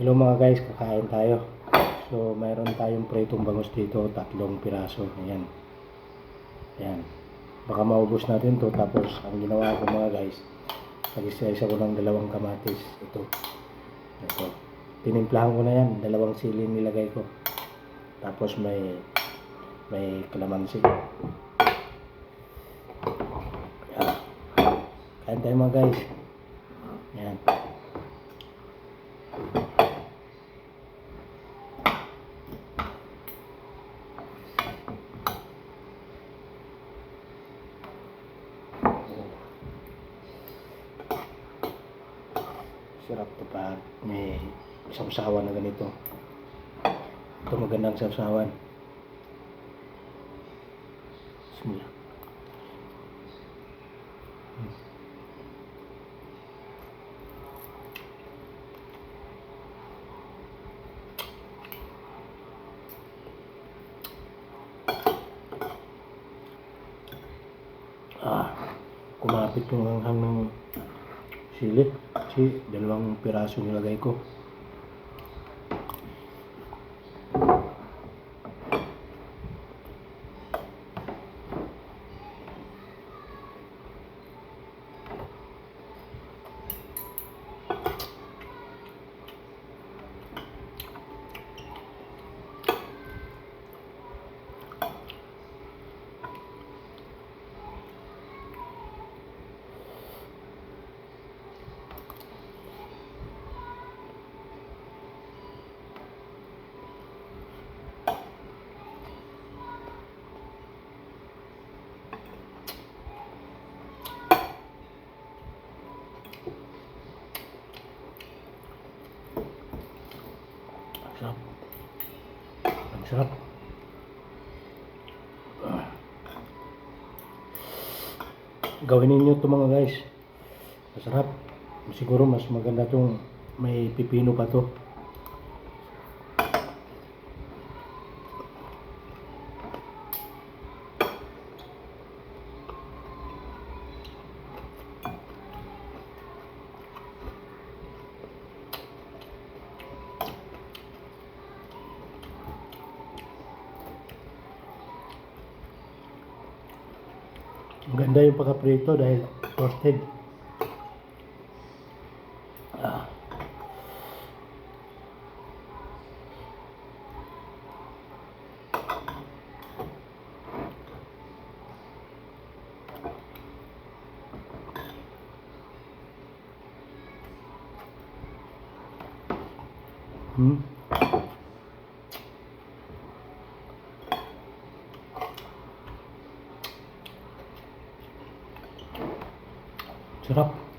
Hello mga guys, kakain tayo. So, mayroon tayong pritong bangus dito, tatlong piraso. Ayan. Ayan. Baka maubos natin to tapos ang ginawa ko mga guys, nag-isa-isa ko ng dalawang kamatis. Ito. Ito. Tinimplahan ko na yan, dalawang sili nilagay ko. Tapos may may kalamansi. Ayan. Kain tayo mga guys. Ayan. Sarap to pag may sawsawan na ganito. Ito magandang sawsawan. Bismillah. Ah, kumapit yung hanghang ng sili. Kasi dalawang piraso nilagay ko. Ang sarap. Ang sarap. Gawin ninyo ito mga guys. Masarap. Siguro mas maganda itong may pipino pa to. Ang ganda yung pagkaprito dahil toasted. Ah. Hmm. Sarap.